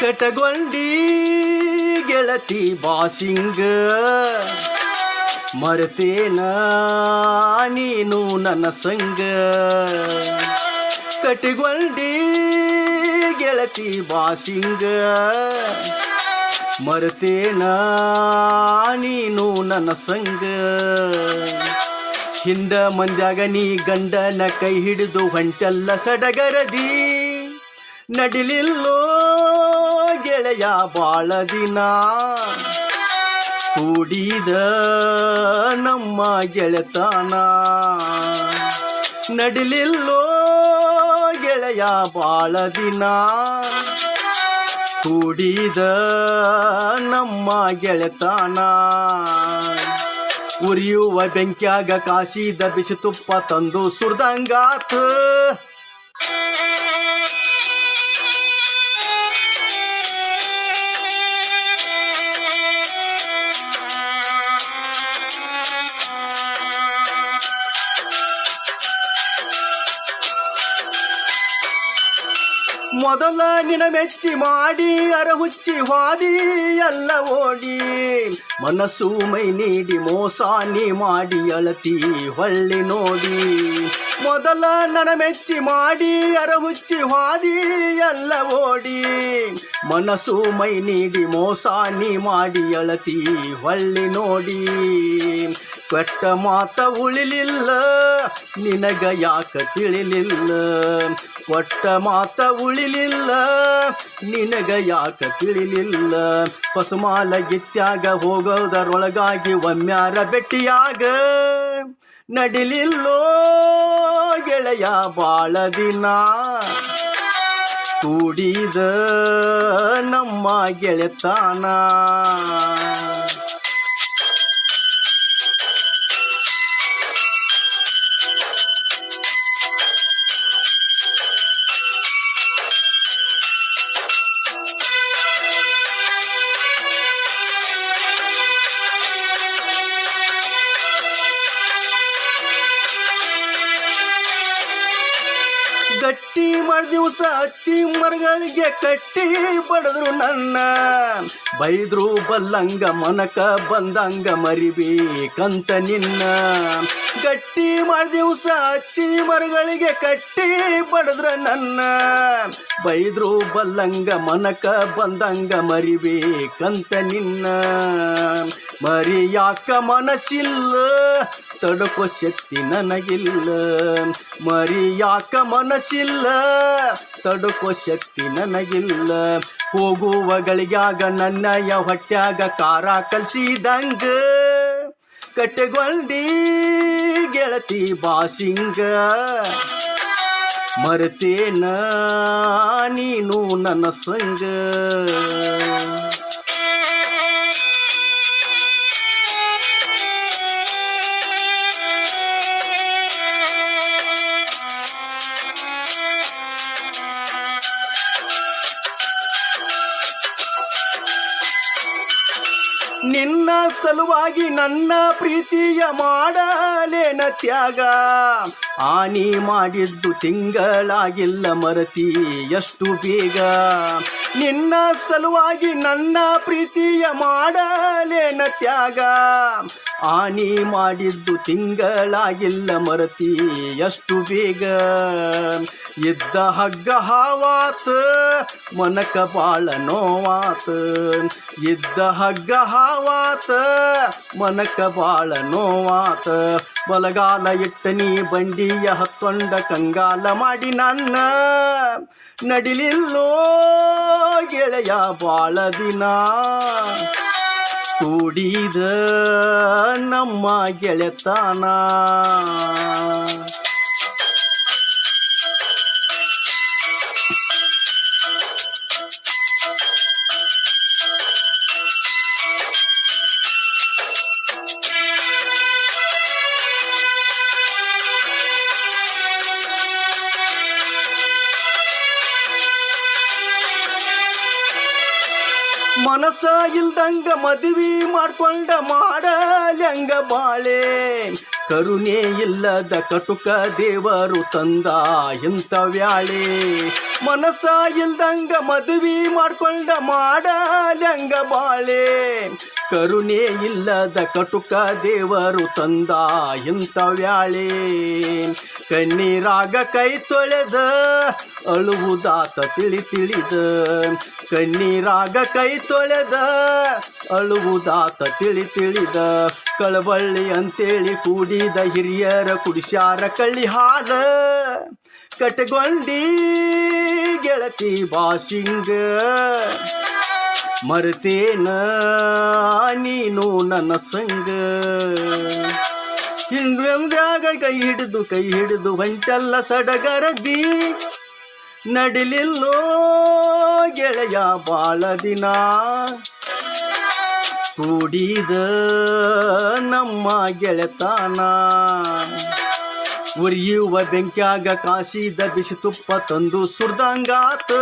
ಕಟಗೊಂಡಿ ಗೆಳತಿ ಬಾಸಿಂಗ. ಮರೆತೇನ ನೀನು ನನ್ನ ಸಂಗ. ಕಟಗೊಂಡಿ ಗೆಳತಿ ಬಾಸಿಂಗ. ಮರೆತೇನ ನೀನು ನನ್ನ ಸಂಗ. ಹಿಂದ ಮಂದ್ಯಾಗ ನೀ ಗಂಡನ ಕೈ ಹಿಡಿದು ಹೊಂಟೆಲ್ಲ ಸಡಗರದಿ. ನಡಿಲಿಲ್ಲೋ ಗೆಳೆಯ ಬಾಳ ದಿನ. ಕೂಡಿದ ನಮ್ಮ ಗೆಳೆತನ. ನಡಿಲಿಲ್ಲೋ ಗೆಳೆಯ ಬಾಳ ದಿನ. ಕೂಡಿದ ನಮ್ಮ ಗೆಳೆತನ. ಉರಿಯುವ ಬೆಂಕಿಯಾಗ ಕಾಸಿದ ಬಿಸಿ ತುಪ್ಪ ತಂದು ಸುರ್ದಂಗಾತ. ಮೊದಲ ನಿನ ಮೆಚ್ಚಿ ಮಾಡಿ ಅರಹುಚ್ಚಿ ವಾದಿ ಎಲ್ಲ ಓಡಿ. ಮನಸ್ಸು ಮೈ ನೀಡಿ, ಮೋಸ ನೀ ಮಾಡಿ, ಅಳತಿ ಹೊಳ್ಳಿ ನೋಡಿ. ಮೊದಲ ನನ ಮೆಚ್ಚಿ ಮಾಡಿ ಅರಹುಚ್ಚಿ ವಾದಿ ಎಲ್ಲ ಓಡಿ. ಮನಸ್ಸು ಮೈ ನೀಡಿ ಮೋಸ ನೀ ಮಾಡಿ ಅಳತಿ ಹೊಳ್ಳಿ ನೋಡಿ. ಕೆಟ್ಟ ಮಾತ ಉಳಿಲಿಲ್ಲ, ನಿನಗ ಯಾಕ ತಿಳಿಲಿಲ್ಲ? ಕೊಟ್ಟ ಮಾತ ಉಳಿಲಿಲ್ಲ, ನಿನಗ ಯಾಕ ತಿಳಿಲಿಲ್ಲ? ಪಸುಮಾಲ ಗಿತ್ಯಾಗ ಹೋಗೋದರೊಳಗಾಗಿ ಒಮ್ಮ್ಯಾರ ಬೆಟ್ಟಿಯಾಗ ನಡಿಲಿಲ್ಲೋ ಗೆಳೆಯ ಬಾಳ ದಿನ. ಕೂಡಿದ ನಮ್ಮ ಗೆಳೆತನ ಗಟ್ಟಿ ದಿವಸ ಅತ್ತಿ ಮರಗಳಿಗೆ ಕಟ್ಟಿ ಬಡದ್ರು ನನ್ನ. ಬೈದ್ರು ಬಲ್ಲಂಗ ಮನಕ ಬಂದಂಗ ಮರಿಬೇಕಂತ ನಿನ್ನ. ಗಟ್ಟಿ ದಿವಸ ಅತ್ತಿ ಮರಗಳಿಗೆ ಕಟ್ಟಿ ಬಡದ್ರ ನನ್ನ. ಬೈದ್ರು ಬಲ್ಲಂಗ ಮನಕ ಬಂದಂಗ ಮರಿಬೇಕಂತ ನಿನ್ನ. ಮರಿ ಯಾಕ ಮನಸ್ಸಿಲ್ಲ, ತಡಕೋ ಶಕ್ತಿ ನನಗಿಲ್ಲ. ಮರಿ ಯಾಕ ಮನಸ್ಸಿಲ್ಲ ತಡಕೋ ಶಕ್ತಿ ನನಗಿಲ್ಲ. ಹೋಗುವ ನನ್ನ ನನ್ನಯ ಹೊಟ್ಯಾಗ ಕಾರ ಕಲ್ಸಿದಂಗ. ಕಟ್ಟೆಗೊಂಡಿ ಗೆಳತಿ ಬಾಸಿಂಗ. ಮರೆತೇನ ನೀನು ನನ್ನ ಸಂಗ. ನಿನ್ನ ಸಲುವಾಗಿ ನನ್ನ ಪ್ರೀತಿಯ ಮಾಡಲೇನ ತ್ಯಾಗ? ಆನಿ ಮಾಡಿದ್ದು ತಿಂಗಳಾಗಿಲ್ಲ ಮರತಿ ಎಷ್ಟು ಬೇಗ? ನಿನ್ನ ಸಲುವಾಗಿ ನನ್ನ ಪ್ರೀತಿಯ ಮಾಡಲೇನ ತ್ಯಾಗ? ಆನಿ ಮಾಡಿದ್ದು ತಿಂಗಳಾಗಿಲ್ಲ ಮರತಿ, ಎಷ್ಟು ಬೇಗ? ಇದ್ದ ಹಗ್ಗ ಹಾವಾತ, ಮನಕ ಬಾಳ ನೋವಾತ. ಇದ್ದ ಹಗ್ಗ ಹಾವಾತ, ಮನಕ ಬಾಳ ನೋವಾತ. ಬಲಗಾಲ ಇಟ್ಟ ನೀ ಬಂಡಿಯ ಹತ್ತೊಂಡ ಕಂಗಾಲ ಮಾಡಿ ನನ್ನ ನಡಿಲಿಲ್ಲೋ ಗೆಳೆಯ ಬಾಳ ದಿನ. ಕೂಡಿದ ನಮ್ಮ ಗೆಳೆತನ. ಮನಸ್ಸ ಇಲ್ದಂಗ ಮದುವೆ ಮಾಡ್ಕೊಂಡ ಮಾಡಲ್ಯಂಗ ಬಾಳೆ. ಕರುಣೆ ಇಲ್ಲದ ಕಟುಕ ದೇವರು ತಂದ ಇಂಥ ವ್ಯಾಳೆ. ಮನಸ್ಸ ಇಲ್ದಂಗ ಮದುವೆ ಮಾಡ್ಕೊಂಡ ಮಾಡಲ್ಯಂಗ ಬಾಳೆ. ಕರುಣೆ ಇಲ್ಲದ ಕಟುಕ ದೇವರು ತಂದ ಇಂಥ ವ್ಯಾಳೆ. ಕಣ್ಣೀರಾಗ ಕೈ ತೊಳೆದ ಅಳುವುದಾತ ತಿಳಿ ತಿಳಿದ. ಕಣ್ಣೀರಾಗ ಕೈ ತೊಳೆದ ಅಳುವುದಾತ ತಿಳಿ ತಿಳಿದ. ಕಳಬಳ್ಳಿ ಅಂತೇಳಿ ಕೂಡಿದ ಹಿರಿಯರ ಕುಡಿಸ್ಯಾರ ಕಳ್ಳಿ ಹಾಲ ಕಟಗೊಂಡಿ ಗೆಳತಿ ಬಾಸಿಂಗ. ಮರೆತೇನ? ನೀನು ನನ್ನ ಸಂಗ? ಹಿಂದ್ಯಾಗ ಕೈ ಹಿಡಿದು ಕೈ ಹಿಡಿದು ಹೊಂಟಲ್ಲ ಸಡಗರದಿ. ನಡಿಲಿಲ್ಲೋ ಗೆಳೆಯ ಬಾಳ ದಿನ. ಕೂಡಿದ ನಮ್ಮ ಗೆಳೆತಾನ. ಉರಿಯುವ ಬೆಂಕ್ಯಾಗ ಕಾಸಿದ ಬಿಸಿ ತುಪ್ಪ ತಂದು ಸುರ್ದಂಗಾತ.